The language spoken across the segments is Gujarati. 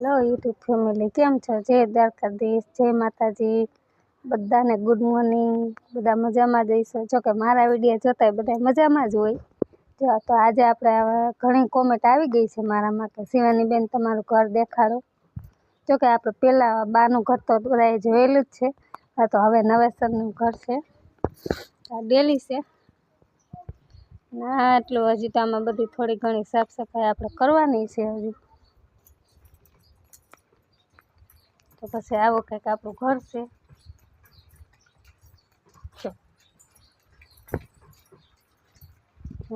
હેલો યુટ્યુબ ફેમિલી, કેમ છો? જય દ્વારકાધીશ, જય માતાજી. બધાને ગુડ મોર્નિંગ, બધા મજામાં જ હશો? જો કે મારા વીડિયો જોતા બધા મજામાં જ હોય. જો, તો આજે આપણે ઘણી કોમેન્ટ આવી ગઈ છે મારામાં કે શિવાની બેન તમારું ઘર દેખાડો. જો કે આપણે પહેલાં બાનું ઘર તો બધાએ જોયેલું જ છે. આ તો હવે નવેસરનું ઘર છે. આ ડેલી છે. ના, એટલું હજી તો આમાં બધી થોડી ઘણી સાફ સફાઈ આપણે કરવાની છે હજી. તો પછી આવો કંઈક આપણું ઘર છે.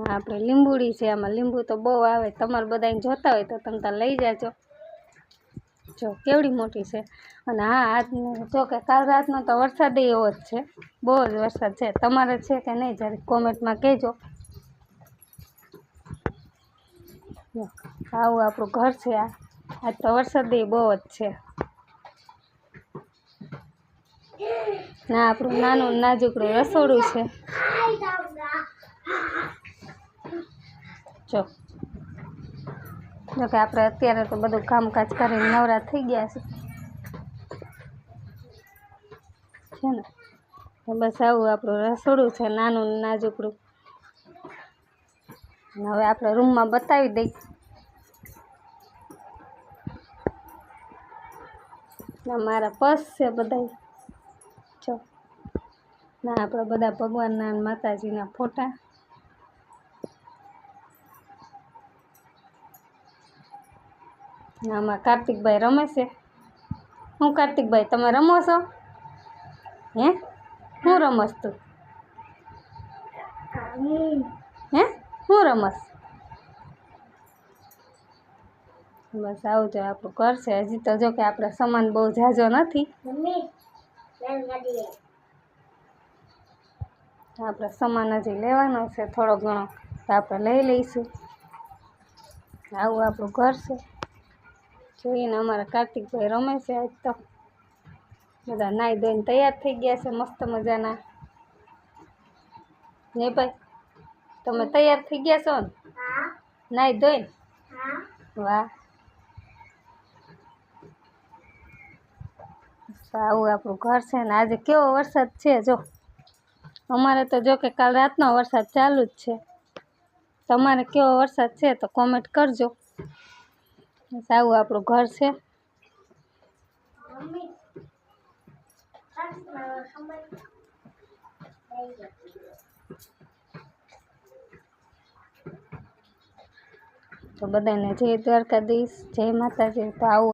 આપણે લીંબુડી છે, આમાં લીંબુ તો બહુ આવે. તમારે બધાને જોતા હોય તો તમે ત્યાં લઈ જાજો. જો, કેવડી મોટી છે. અને હા આજ જો કે કાલ રાતનો તો વરસાદ એવો જ છે. બહુ જ વરસાદ છે. તમારે છે કે નહીં જ્યારે કોમેન્ટમાં કહેજો. આવું આપણું ઘર છે આ. આજ તો વરસાદ બહુ જ છે. ના, આપણું નાનું નાજુકડું રસોડું છે. જો. જો કે આપણે અત્યારે તો બધું કામકાજ કરીને નવરા થઈ ગયા છે. ને? બસ આવું આપણું રસોડું છે, નાનું નાજુકડું. હવે આપણે રૂમમાં બતાવી દઈ. મારા પર્સ છે બધા ના, આપણે બધા ભગવાનના માતાજીના ફોટા. આમાં કાર્તિકભાઈ રમે છે. હું કાર્તિકભાઈ, તમે રમો છો? હે? હું રમસ તું? હે? હું રમસ બસ આવું જો આપણું ઘર છે. હજી તો જો કે આપણે સામાન બહુ ઝાઝો નથી. આપણે સમાન હજી લેવાનો છે. થોડો ઘણો તો આપણે લઈ લઈશું. આવું આપણું ઘર છે. જોઈને અમારા કાર્તિકભાઈ રમે છે આજ તો. બધા નાહી ધોઈને તૈયાર થઈ ગયા છે મસ્ત મજાના. ને ભાઈ, તમે તૈયાર થઈ ગયા છો ને? નાહી ધોઈને? વાહ. આવું આપણું ઘર છે ને આજે કેવો વરસાદ છે જો. અમારે તો જો કે કાલ રાતનો વરસાદ ચાલુ જ છે. તમારે કેવો વરસાદ છે તો કોમેન્ટ કરજો. આવું આપણું ઘર છે. તો બધાને જય દ્વારકાધીશ, જય માતાજી, તો આવું